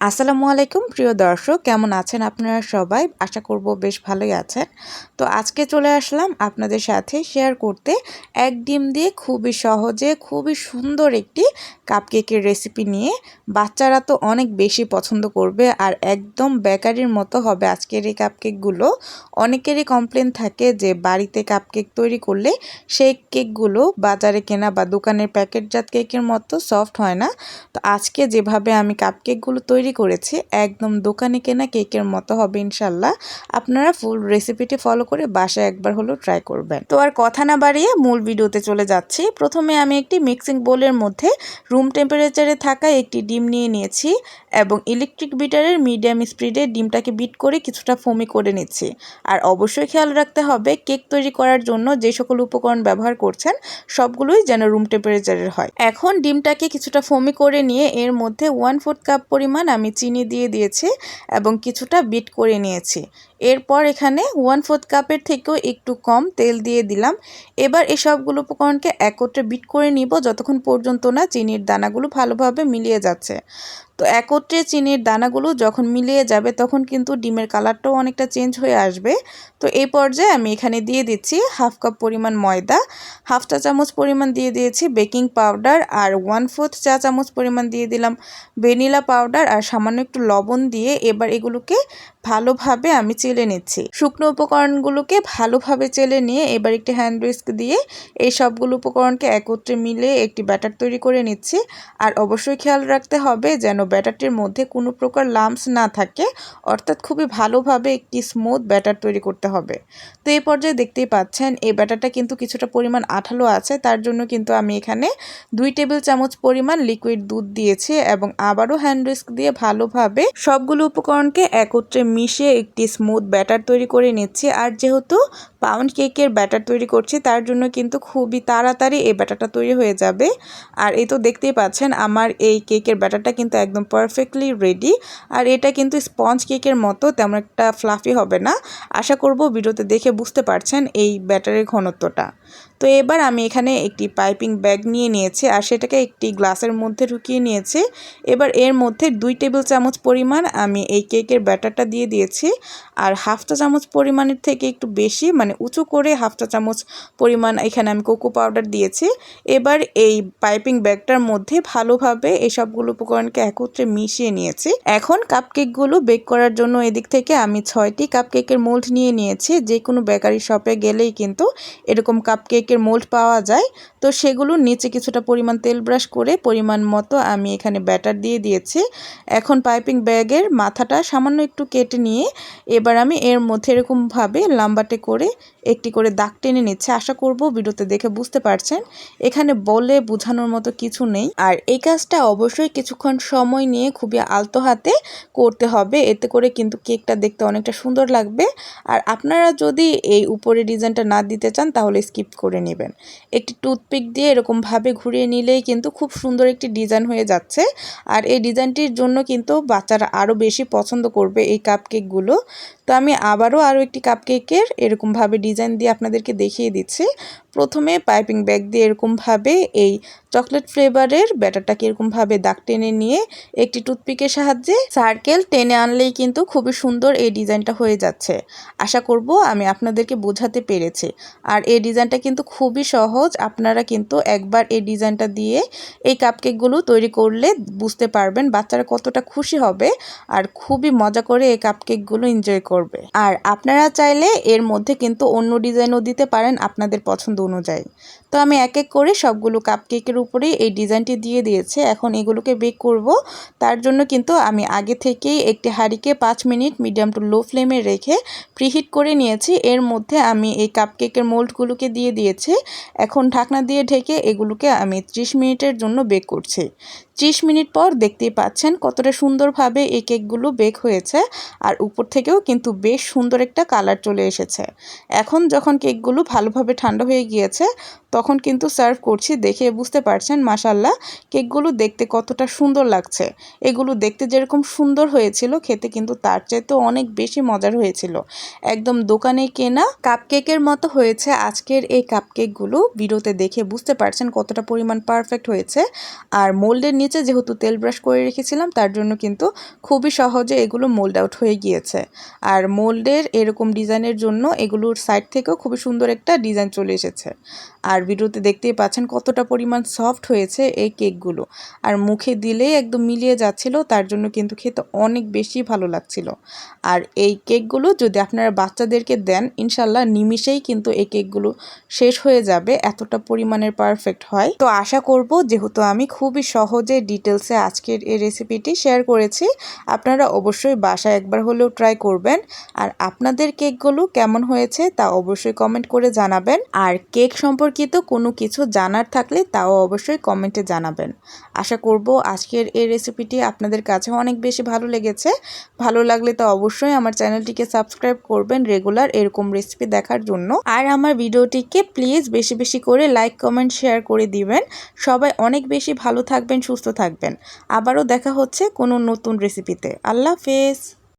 আসসালামু আলাইকুম, প্রিয় দর্শক। কেমন আছেন আপনারা সবাই? আশা করব বেশ ভালোই আছেন। তো আজকে চলে আসলাম আপনাদের সাথে শেয়ার করতে এক ডিম দিয়ে খুবই সহজে, খুবই সুন্দর একটি কাপকেকের রেসিপি নিয়ে। বাচ্চারা তো অনেক বেশি পছন্দ করবে আর একদম বেকারির মতো হবে আজকের এই কাপকেকগুলো অনেকেরই কমপ্লেন থাকে যে বাড়িতে কাপকেক তৈরি করলে সেই কেকগুলো বাজারে কেনা বা দোকানের প্যাকেটজাত কেকের মতো সফট হয় না। তো আজকে যেভাবে আমি কাপকেকগুলো তৈরি তৈরি করেছি, একদম দোকানে কেনা কেকের মতো হবে ইনশাল্লাহ। আপনারা ফুল রেসিপিটি ফলো করে বাসায় একবার হলেও ট্রাই করবেন। তো আর কথা না বাড়িয়ে মূল ভিডিওতে চলে যাচ্ছি। প্রথমে আমি একটি মিক্সিং বোলের মধ্যে রুম টেম্পারেচারে থাকা একটি ডিম নিয়ে নিয়েছি। এবং ইলেকট্রিক বিটারের মিডিয়াম স্পিডে ডিমটাকে বিট করে কিছুটা ফোমি করে নিচ্ছি। আর অবশ্যই খেয়াল রাখতে হবে কেক তৈরি করার জন্য যে সকল উপকরণ ব্যবহার করছেন, সবগুলোই যেন রুম টেম্পারেচারের হয়। এখন ডিমটাকে কিছুটা ফোমি করে নিয়ে এর মধ্যে ওয়ান ফোর্থ কাপ পরিমাণ আমি চিনি দিয়ে দিয়েছি এবং কিছুটা বিট করে নিয়েছি। এরপর এখানে ওয়ান ফোর্থ কাপের থেকেও একটু কম তেল দিয়ে দিলাম। এবার এই সবগুলো উপকরণকে একত্রে বিট করে নিব, যতক্ষণ পর্যন্ত না চিনির দানাগুলো ভালোভাবে মিলিয়ে যাচ্ছে। তো একত্রে চিনির দানাগুলো যখন মিলিয়ে যাবে তখন কিন্তু ডিমের কালারটাও অনেকটা চেঞ্জ হয়ে আসবে। তো এই পর্যায়ে আমি এখানে দিয়ে দিচ্ছি হাফ কাপ পরিমাণ ময়দা, হাফ চা চামচ পরিমাণ দিয়ে দিয়েছি বেকিং পাউডার আর ওয়ান ফোর্থ চা চামচ পরিমাণ দিয়ে দিলাম ভ্যানিলা পাউডার আর সামান্য একটু লবণ দিয়ে এবার এগুলোকে ভালোভাবে আমি চেলে নিচ্ছি। শুকনো উপকরণগুলোকে ভালোভাবে চেলে নিয়ে এবার একটি হ্যান্ড রিস্ক দিয়ে এই সবগুলো উপকরণকে একত্রে মিলে একটি ব্যাটার তৈরি করে নিচ্ছি। আর অবশ্যই খেয়াল রাখতে হবে যেন ব্যাটারটির মধ্যে কোনো প্রকার লাম্পস না থাকে। অর্থাৎ খুবই ভালোভাবে একটি স্মুথ ব্যাটার তৈরি করতে হবে। তো এই পর্যায়ে দেখতেই পাচ্ছেন, এই ব্যাটারটা কিন্তু কিছুটা পরিমাণ আঠালো আছে। তার জন্য কিন্তু আমি এখানে দুই টেবিল চামচ পরিমাণ লিকুইড দুধ দিয়েছি এবং আবারও হ্যান্ড রিস্ক দিয়ে ভালোভাবে সবগুলো উপকরণকে একত্রে মিশিয়ে একটি স্মুথ ব্যাটার তৈরি করে নিচ্ছি। আর যেহেতু পাউন্ড কেকের ব্যাটার তৈরি করছি, তার জন্য কিন্তু খুবই তাড়াতাড়ি এই ব্যাটারটা তৈরি হয়ে যাবে। আর এই তো দেখতেই পাচ্ছেন, আমার এই কেকের ব্যাটারটা কিন্তু একদম পারফেক্টলি রেডি আর এটা কিন্তু স্পঞ্জ কেকের মতো, তেমন একটা ফ্লাফি হবে না। আশা করব ভিডিওতে দেখে বুঝতে পারছেন এই ব্যাটারের ঘনত্বটা। তো এবার আমি এখানে একটি পাইপিং ব্যাগ নিয়ে নিয়েছি, আর সেটাকে একটি গ্লাসের মধ্যে ঢুকিয়ে নিয়েছি। এবার এর মধ্যে দুই টেবিল চামচ পরিমাণ আমি এই কেকের ব্যাটারটা দিয়ে দিয়েছি, আর হাফটা চামচ পরিমাণের থেকে একটু বেশি মানে উঁচু করে হাফ চা চামচ পরিমাণ এখানে আমি কোকো পাউডার দিয়েছি। এবার এই পাইপিং ব্যাগটার মধ্যে ভালোভাবে এই সবগুলো উপকরণকে একত্রে মিশিয়ে নিয়েছি। এখন কাপকেকগুলো বেক করার জন্য এদিক থেকে আমি ছয়টি কাপকেকের মোল্ড নিয়ে নিয়েছি। যে কোনো বেকারি শপে গেলেই কিন্তু এরকম কাপকেকের মোল্ড পাওয়া যায়। তো সেগুলোর নিচে কিছুটা পরিমাণ তেল ব্রাশ করে পরিমাণ মতো আমি এখানে ব্যাটার দিয়ে দিয়েছি। এখন পাইপিং ব্যাগের মাথাটা সামান্য একটু কেটে নিয়ে এবার আমি এর মধ্যে এরকমভাবে লাম্বাটে করে একটি করে দাগ টেনে নিচ্ছে। আশা করব ভিডিওতে দেখে বুঝতে পারছেন। এখানে বলে বোঝানোর মতো কিছু নেই। আর এই কাজটা অবশ্যই কিছুক্ষণ সময় নিয়ে খুবই আলতো হাতে করতে হবে। এতে করে কিন্তু কেকটা দেখতে অনেকটা সুন্দর লাগবে। আর আপনারা যদি এই উপরে ডিজাইনটা না দিতে চান, তাহলে স্কিপ করে নেবেন। একটি টুথপিক দিয়ে এরকমভাবে ঘুরিয়ে নিলেই কিন্তু খুব সুন্দর একটি ডিজাইন হয়ে যাচ্ছে। আর এই ডিজাইনটির জন্য কিন্তু বাচ্চারা আরও বেশি পছন্দ করবে এই কাপকেকগুলো তো আমি আবারও আরও একটি কাপকেকের এরকমভাবে ডিজাইন দিয়ে আপনাদেরকে দেখিয়ে দিচ্ছি। প্রথমে পাইপিং ব্যাগ দিয়ে এরকমভাবে এই চকলেট ফ্লেভারের ব্যাটারটাকে এরকমভাবে দাগ টেনে নিয়ে একটি টুথপিকের সাহায্যে সার্কেল টেনে আনলেই কিন্তু খুবই সুন্দর এই ডিজাইনটা হয়ে যাচ্ছে। আশা করব আমি আপনাদেরকে বোঝাতে পেরেছি। আর এই ডিজাইনটা কিন্তু খুবই সহজ। আপনারা কিন্তু একবার এই ডিজাইনটা দিয়ে এই কাপকেকগুলো তৈরি করলে বুঝতে পারবেন বাচ্চারা কতটা খুশি হবে আর খুবই মজা করে এই কাপকেকগুলো এনজয় করবে। আর আপনারা চাইলে এর মধ্যে কিন্তু অন্য ডিজাইনও দিতে পারেন আপনাদের পছন্দ অনুযায়ী। তো আমি এক এক করে সবগুলো কাপকেকের উপরে এই ডিজাইনটি দিয়ে দিয়েছে। এখন এগুলোকে বেক করব। তার জন্য কিন্তু আমি আগে থেকেই একটি হাঁড়িকে পাঁচ মিনিট মিডিয়াম টু লো ফ্লেমে রেখে প্রিহিট করে নিয়েছি। এর মধ্যে আমি এই কাপকেকের মোল্ডগুলোকে দিয়ে দিয়েছি। এখন ঢাকনা দিয়ে ঢেকে এগুলোকে আমি ত্রিশ মিনিটের জন্য বেক করছি। ত্রিশ মিনিট পর দেখতেই পাচ্ছেন কতটা সুন্দরভাবে এই কেকগুলো বেক হয়েছে আর উপর থেকেও কিন্তু বেশ সুন্দর একটা কালার চলে এসেছে। এখন যখন কেকগুলো ভালোভাবে ঠান্ডা হয়ে গিয়েছে, তখন কিন্তু সার্ভ করছি দেখে বুঝতে পারছেন মাসাল্লাহ কেকগুলো দেখতে কতটা সুন্দর লাগছে। এগুলো দেখতে যেরকম সুন্দর হয়েছিল, খেতে কিন্তু তার চাইতে অনেক বেশি মজার হয়েছিল। একদম দোকানে কেনা কাপকেকের মতো হয়েছে আজকের এই কাপকেকগুলো। ভিডিওতে দেখে বুঝতে পারছেন কতটা পরিমাণ পারফেক্ট হয়েছে। আর মোল্ডের নিচে যেহেতু তেল ব্রাশ করে রেখেছিলাম, তার জন্য কিন্তু খুবই সহজে এগুলো মোল্ড আউট হয়ে গিয়েছে। আর মোল্ডের এরকম ডিজাইনের জন্য এগুলোর সাইড থেকেও খুবই সুন্দর একটা ডিজাইন চলে এসেছে। আর ভিডিওতে দেখতেই পাচ্ছেন কতটা পরিমাণ সফট হয়েছে এই কেকগুলো আর মুখে দিলেই একদম মিলিয়ে যাচ্ছিল, তার জন্য কিন্তু খেতে অনেক বেশি ভালো লাগছিল। আর এই কেকগুলো যদি আপনারা বাচ্চাদেরকে দেন ইনশাল্লাহ নিমিষেই কিন্তু এই কেকগুলো শেষ হয়ে যাবে, এতটা পরিমাণের পারফেক্ট হয়। তো আশা করব, যেহেতু আমি খুবই সহজে ডিটেলসে আজকের এই রেসিপিটি শেয়ার করেছি। আপনারা অবশ্যই বাসায় একবার হলেও ট্রাই করবেন। আর আপনাদের কেকগুলো কেমন হয়েছে তা অবশ্যই কমেন্ট করে জানাবেন। আর কেক সম্পর্কিত কোনো কিছু জানার থাকলে তাও অবশ্যই কমেন্টে জানাবেন। আশা করব আজকের এই রেসিপিটি আপনাদের কাছে অনেক বেশি ভালো লেগেছে। ভালো লাগলে তো অবশ্যই আমার চ্যানেলটিকে সাবস্ক্রাইব করবেন রেগুলার এরকম রেসিপি দেখার জন্য। আর আমার ভিডিওটিকে প্লিজ বেশি বেশি করে লাইক কমেন্ট শেয়ার করে দিবেন। সবাই অনেক বেশি ভালো থাকবেন সুস্থ থাকবেন। আবারও দেখা হচ্ছে কোনো নতুন রেসিপিতে আল্লাহ হাফেজ।